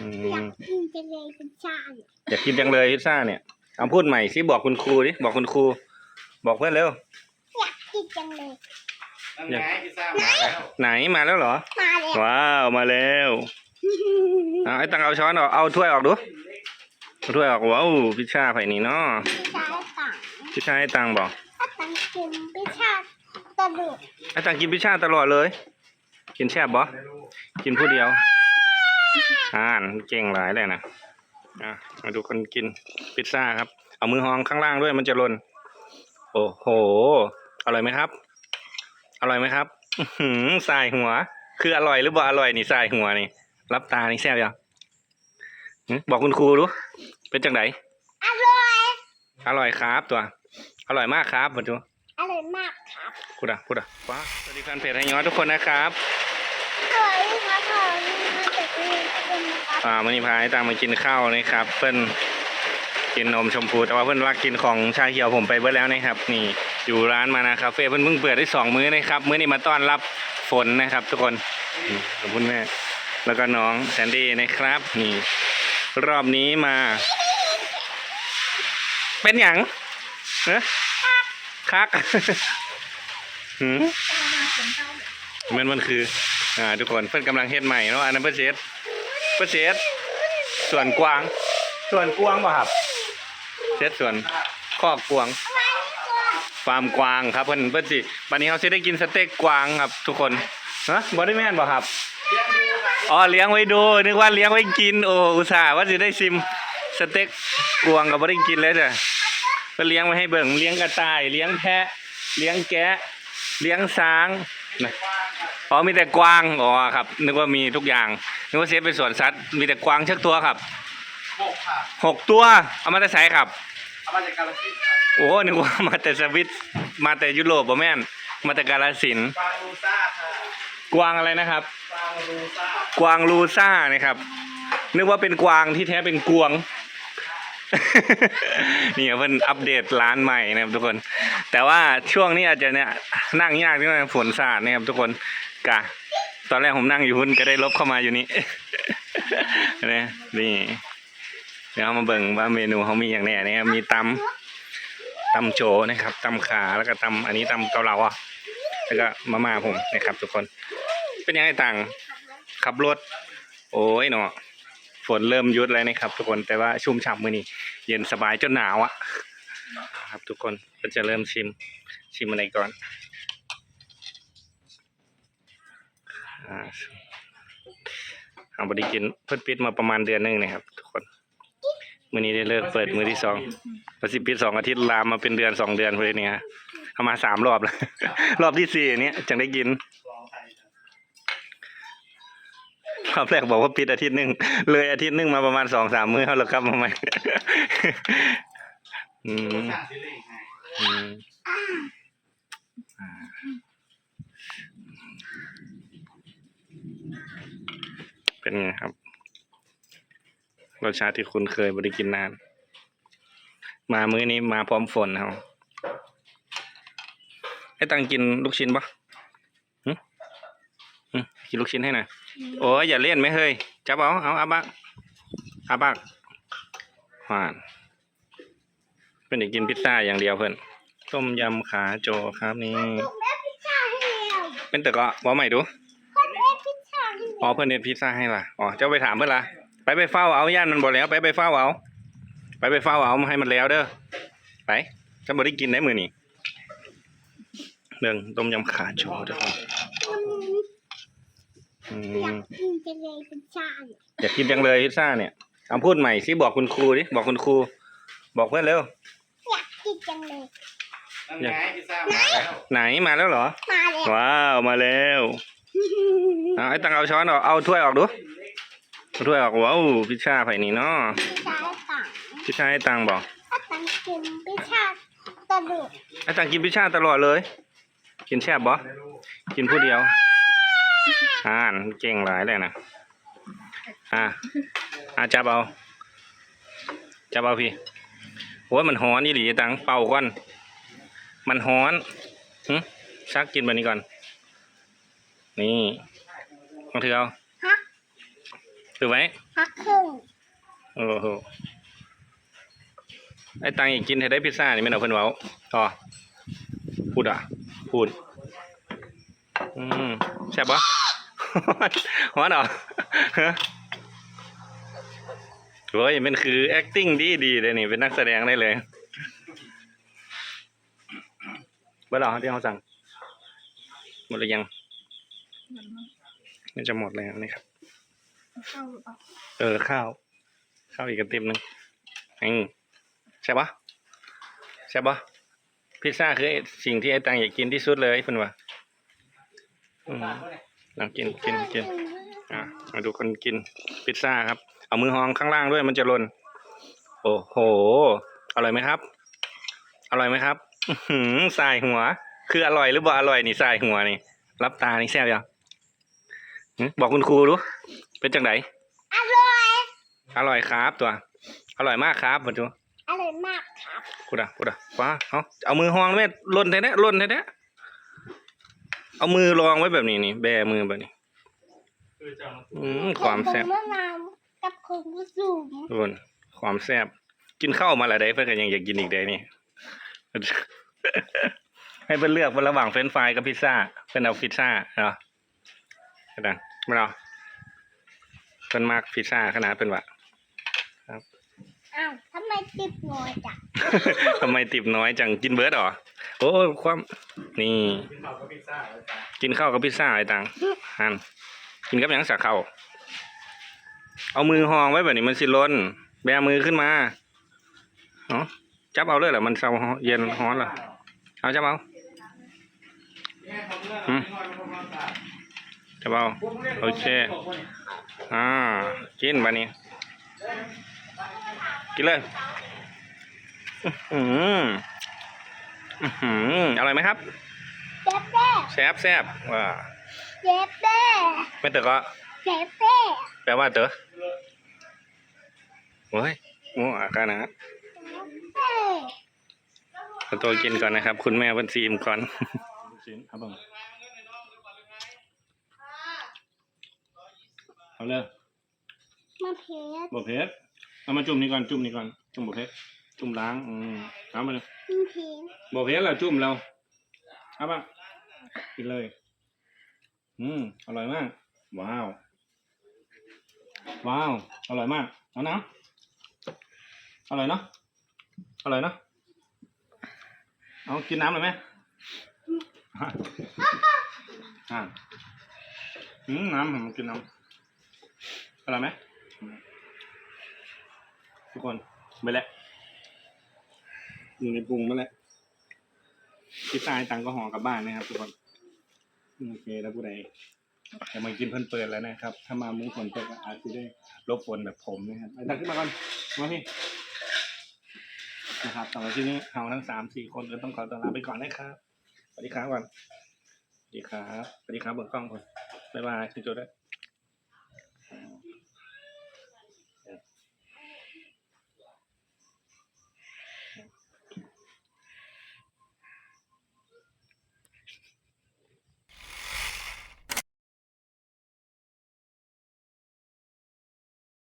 อือยามกกินจังเลยเป็นชาเนี่ยอยากกินจังเลยพิซซ่าเนี่ยเอาพูดใหม่สิบอกคุณครูดิบอกคุณครู บอกเพื่อนเร็ว อยากกินจังเลยนั่นไงพิซซ่ามาแล้วไหนมาแล้วเหรอ มาแล้วว้าวมาแล้วเอาไอ้ตังเอาช้อนออกเอาถ้วยออกดูเอาถ้วยออกว้าวพิซซ่าไผ่นี่เนาะพี่ชายต่างพิซซ่าให้ตังบอกถ้าตังกินพี่ชายตะลุดไอ้ตังกินพิซซ่าตลอดเลย กินแช่บบ่กินผู้เดียว อ่านเก่งหลายเลยนะอะมาดูคนกินพิซซ่าครับ เอามือห้องข้างล่างด้วยมันจะหล่นโอ้โห อร่อยไหมครับ อร่อยไหมครับอื้อหือสายหัว คืออร่อยหรือบ่อร่อยนี่สายหัวนี่ รับตานี่แซ่บยังหึบอกคุณครูรู้เป็นจังไดอร่อย อร่อยครับตัว อร่อยมากครับมาดูอร่อยมากครับพูดอะพูดอะว้าสวัสดีแฟนเพจไฮยอทุกคนนะครับอร่อยครับ อ่ามันนี่พาให้ตามมากินข้าวนะครับ เพิ่อนกินนมชมพูแต่ว่าเพิ่อนว่ากินของชาเขียวผมไปเบิดแล้วนะครับ นี่อยู่ร้านมานาคาเฟ่เพิ่นเพิ่งเปิดได้สองมื้อนะครับมื้อนี้มาต้อนรับฝนนะครับ ทุกคนขอบคุณแม่แล้วก็น้องแซนดี้นะครับ นี่ รอบนี้มา เป็นหยังเนอะคักหืม มันมันคือ อ่าทุกคนเพิ่นกำลังเฮ็ดใหม่เนาะอันนั้นเพิ่นเฮ็ดเพื่อเซตส่วนกวาง ส่วนกวางป่ะครับเซตส่วนคอกกวางฟาร์มกวางครับเพื่อนเพื่อนสิวันนี้เขาจะได้กินสเต็กกวางครับ ทุกคนฮะบอดี้แมนป่ะครับอ๋อเลี้ยงไว้ดูนึกว่าเลี้ยงไว้กินโอ้อุตส่าห์ว่าจะได้ซิมสเต็กกวางกับบอดี้กินเลยจ้ะก็เลี้ยงไว้ให้เบิ่งเลี้ยงกระต่าย เลี้ยงแพะ เลี้ยงแกะ เลี้ยงช้างนะ อ๋อมีแต่กวางอ๋อครับ นึกว่ามีทุกอย่างนึกว่าเซฟเป็นสวนสัตว์มีแต่กวางเชือกตัวครับหกค่ะหกตัวเอามาแต่ไสครับ เอามาจากกาลสินธุ์ครับโอ้นึกว่ามาแต่สวิตมาแต่ยุโรปบ่แม่นมาแต่กาลสินธุ์ฟางรูซ่าค่ะกวางอะไรนะครับ ฟางรูซ่ากวางลูซ่านะครับ นึกว่าเป็นกวางที่แท้เป็นกวง นี่เพิ่นอัปเดตร้านใหม่นะครับทุกคน แต่ว่าช่วงนี้อาจจะเนี่ยนั่งยากนิดหน่อยฝนสาดนะครับทุกคน กะตอนแรกผมนั่งอยู่หุ้นก็ได้ลบเข้ามาอยู่นี่นะนี่เดี๋ยวมาเบิ่งว่าเมนูเขามีอย่างแน่นะครับมีตำตำโจนะครับตำขาแล้วก็ตำอันนี้ตำเกาเหลาอะแล้วก็มาม่าผมนะครับ ทุกคน เป็นยังไงต่างขับรถ โอ้ยเนาะฝนเริ่มยุดแล้วนะครับ ทุกคนแต่ว่าชุ่มฉ่ำมือนี้เย็นสบายจนหนาวอะครับทุกคนก็จะเริ่มชิมชิมอะไรก่อนอ่า เอาบไดีกินเพิ่นปิดมาประมาณเดือนหนึงนะครับทุกคนมื้อนี้ได้เลิกเปิดมือที่สองพอสิปิดสองอาทิตย์ลามมาเป็นเดือนสองเดือนเลยเนี่ยเอามาสามรอบแล้ว รอบที่สี่เนี้ยจังได้กิน รอบแรกบอกว่าปิดอาทิตย์หนึ่งเลยอาทิตย์หนึ่งมาประมาณสองสามมื้อแล้วกลับมาใหม่อืมสั่งซื้อเลยไงอืมอ่า เป็นไงครับรสชาติที่คุณเคยบริกินนาน มามื้อนี้มาพร้อมฝนครับให้ตังกินลูกชิ้นปะหึหึกินลูกชิ้นให้หน่อยโอ้ยอย่าเล่นไหมเฮ้ยจับเอาเอาอาบักอาบักหวานเพื่อนอยากกินพิซซ่าอย่างเดียวเพื่อนต้มยำขาโจครับนี่ถูกแม่พิซซ่าให้แล้วเป็นแต่ก็ว่าใหม่ดู คนเอ็พิซซ่าให้ อ๋อเพื่อนเน็ตพิซซ่าให้ล่ะอ๋อเจ้าไปถามเพื่อนล่ะไปไปเฝ้าเอาย่านมันบ่แล้ว ไปไปเฝ้าเอา ไปไปเฝ้าเอาให้มันแล้วเด้อไปจะบ่ได้กินได้มือนี่เรื่องต้มยำขาโจทุกคนอือยามกกินจังเลยเป็นชาเนี่ยอยากกินจังเลยพิซซ่าเนี่ยเอาพูดใหม่สิบอกคุณครูดิบอกคุณครู บอกเพื่อนเร็ว อยากกินจังเลยนั่นไงพิซซ่ามาแล้ว ไหนมาแล้วเหรอ มาแล้ว ว้าวมาแล้ว เอาไอ้ตังเอาช้อนออกเอาถ้วยออกดูเอาถ้วยออกว้าวพิซซ่าไผ่นี่เนาะพี่ชายต่างพิซซ่าให้ตังบอกถ้าตังกินพี่ชายตะลุดไอ้ตังกินพิซซ่าตลอดเลย กินแซ่บบ่กินผู้เดียวอ่านเก่งหลายเลยนะอะอะจับเอาจับเอาพี่โอ้ยมันฮ้อนนี่หลีตังเป่าก่อน มันฮ้อนหึชักกินแบบนี้ก่อน นี่ ลองถือเอาฮะดูไหมพักครึ่งโอ้โหไอ้ตังอีกกินให้ได้พิซซ่านี่ไม่เอาเพิ่นเว้าต่อพูดอะ พูด อืมแซ่บปะฮ้อนเหรอฮะโอ้ยมันคือ acting ดีดีเลยนี่ เป็นนักแสดงได้เลยเบอร์หรอที่เขาสั่ง หมดหรือยัง น่าจะหมดแล้วนะครับเข้าหรือเปล่าเออข้าว ข้าวอีกกระติบหนึงอืมใช่ปะใช่ปะพิซซ่าคือสิ่งที่ไอ้ตังอยากกินที่สุดเลยเพิ่นว่าอืมลองกินกินกินอะมาดูคนกินพิซซ่าครับ เอามือหองข้างล่างด้วยมันจะหล่นโอ้โหอร่อยไหมครับ อร่อยไหมครับอื้อหือสายหัว คืออร่อยหรือบ่อร่อยนี่สายหัวนี่ รับตานี่แซ่บยังหึ บอกคุณครูรู้เป็นจังไดอร่อย อร่อยครับตัว อร่อยมากครับมาดูอร่อยมากครับกูด่ากูด่าว้าเอาเอามือห้องแม่ล่นแท้ๆล่นแท้ๆเอามือรองไว้แบบนี้นี่แบมือแบบนี้คือเจ้าอืมความแซ่บผงมะนาวกับผงผสมล่นความแซ่บกินข้าวมาและได้เพื่อนก็ยังอยากกินอีกได้นี่ให้เพื่อนเลือกว่าระหว่างเฟรนช์ฟรายกับพิซซ่าเพื่อนเอาพิซซ่าเนาะกระดัง ไม่เอาเพื่อนมากพิซซ่าขนาดเป็นว่าอ้าวทำไมติดงอยจังทำไมติบน้อยจังกินเบิร์ดเหรอโอ้ยความนี่กินข้าวกับพิซซ่าแล้วจ้ะกินข้าวกับพิซซ่าไอ้ตังฮันกินกับหยังสักข้าวเอามือหองไว้แบบนี้มันสิล้น แบมือขึ้นมาเนาะจับเอาเลยเหรอมันเศร้าฮ้อนเย็นฮ้อนเหรอเอาจับเอาเนี่ยทำเรื่องอืม จับเอาโอเคอ่ากินบานี้กินเลยอือหืออื้อหืออร่อยไหมครับเจ๊เป้แซ่บแซ่บว่าเจ๊เป้ไม่เต๋อก็เจ๊เป้แปลว่าเต๋อโอ้ยงูอาการนะเป้ขอตัวกินก่อนนะครับ คุณแม่เพิ่นซีมก่อนซีมครับผม เอาเลยมาเพชรบะเพ็ดเอามาจุ่มนี่ก่อน จุ่มนี่ก่อน จุ่มบะเพ็ดจุ่มล้าง อืมเอามาเลยมาเพชรบะเพ็ดเราจุ่มเรา เอามากินเลย อืม อร่อยมาก ว้าว ว้าว อร่อยมาก เอาน้ำอร่อยเนาะ อร่อยเนาะ เอากินน้ำเลยไหมอะอ่าอืมน้ำผมกินน้ำ อร่อยไหมทุกคนไปแล้วอยู่ในปรุงมาแล้วพี่ตายตังก็ห่อกลับบ้านนะครับ ทุกคนโอเคแล้วผู้ใดจะมากินเพิ่นเปิดแล้วนะครับ ถ้ามามุ้งฝนตกก็อาจจะได้ลบฝนแบบผมนะครับไอ้ตังขึ้นมาก่อนมาพี่นะครับสำหรับที่นี้เราทั้งสามสี่คนก็ต้องขอตัวลาไปก่อนนะครับสวัสดีครับก่อนสวัสดีครับสวัสดีครับเบิกกล้องก่อนบ๊ายบายชิโจด้วย